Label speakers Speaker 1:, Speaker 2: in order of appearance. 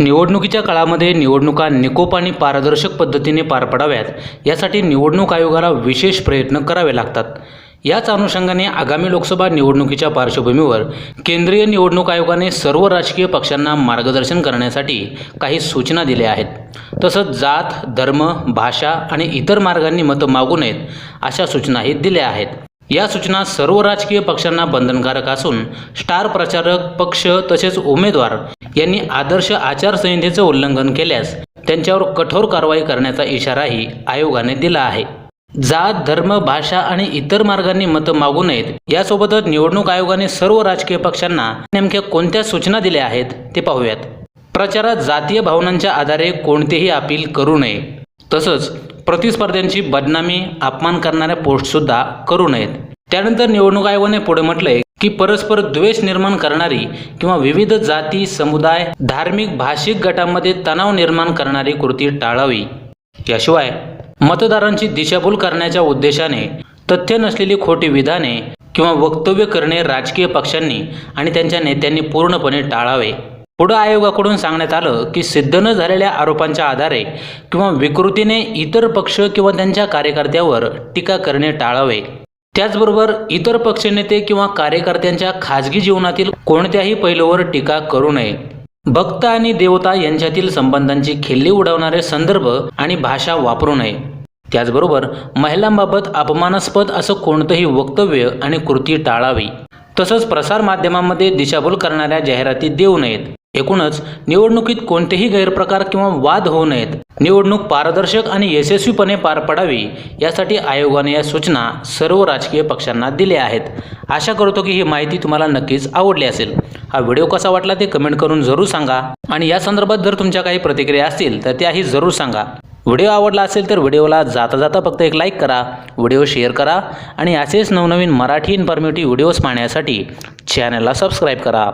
Speaker 1: निवडणुकीच्या काळामध्ये निवडणुका निकोप आणि पारदर्शक पद्धतीने पार पडाव्यात. यासाठी निवडणूक आयोगाला विशेष प्रयत्न करावे लागतात. याच अनुषंगाने आगामी लोकसभा निवडणुकीच्या पार्श्वभूमीवर केंद्रीय निवडणूक आयोगाने सर्व राजकीय पक्षांना मार्गदर्शन करण्यासाठी काही सूचना दिल्या आहेत. तसंच जात धर्म भाषा आणि इतर मार्गांनी मतं मागू नयेत अशा सूचनाही दिल्या आहेत. या सूचना सर्व राजकीय पक्षांना बंधनकारक असून स्टार प्रचारक पक्ष तसेच उमेदवार यांनी आदर्श आचारसंहितेचं उल्लंघन केल्यास त्यांच्यावर कठोर कारवाई करण्याचा इशाराही आयोगाने दिला आहे. जात धर्म भाषा आणि इतर मार्गांनी मतं मागू नयेत. यासोबतच निवडणूक आयोगाने सर्व राजकीय पक्षांना नेमक्या कोणत्या सूचना दिल्या आहेत ते पाहूयात. प्रचारात जातीय भावनांच्या आधारे कोणतेही अपील करू नये. तसंच प्रतिस्पर्ध्यांची बदनामी अपमान करणाऱ्या पोस्टसुद्धा करू नयेत. त्यानंतर निवडणूक आयोगाने पुढे म्हटलंय की परस्पर द्वेष निर्माण करणारी किंवा विविध जाती समुदाय धार्मिक भाषिक गटांमध्ये तणाव निर्माण करणारी कृती टाळावी. याशिवाय मतदारांची दिशाभूल करण्याच्या उद्देशाने तथ्य नसलेली खोटी विधाने किंवा वक्तव्य करणे राजकीय पक्षांनी आणि त्यांच्या नेत्यांनी पूर्णपणे टाळावे. पुढं आयोगाकडून सांगण्यात आलं की सिद्ध न झालेल्या आरोपांच्या आधारे किंवा विकृतीने इतर पक्ष किंवा त्यांच्या कार्यकर्त्यावर टीका करणे टाळावे. त्याचबरोबर इतर पक्षनेते किंवा कार्यकर्त्यांच्या खाजगी जीवनातील कोणत्याही पैलूवर टीका करू नये. भक्त आणि देवता यांच्यातील संबंधांची खिल्ली उडवणारे संदर्भ आणि भाषा वापरू नये. त्याचबरोबर महिलांबाबत अपमानास्पद असं कोणतंही वक्तव्य आणि कृती टाळावी. तसंच प्रसारमाध्यमांमध्ये दिशाभूल करणाऱ्या जाहिराती देऊ नयेत. एकूणच निवडणुकीत कोणतेही गैरप्रकार किंवा वाद होऊ नयेत. निवडणूक पारदर्शक आणि यशस्वीपणे पार पडावी यासाठी आयोगाने या सूचना सर्व राजकीय पक्षांना दिल्या आहेत. आशा करतो की ही माहिती तुम्हाला नक्कीच आवडली असेल. हा व्हिडिओ कसा वाटला ते कमेंट करून जरूर सांगा. आणि या संदर्भात जर तुमच्या काही प्रतिक्रिया असतील तर त्याही जरूर सांगा. व्हिडिओ आवडला असेल तर व्हिडिओला जाता जाता फक्त एक लाईक करा व्हिडिओ शेअर करा आणि असेच नवनवीन मराठी इन्फॉर्मेटिव्ह व्हिडिओज पाहण्यासाठी चॅनलला सबस्क्राईब करा.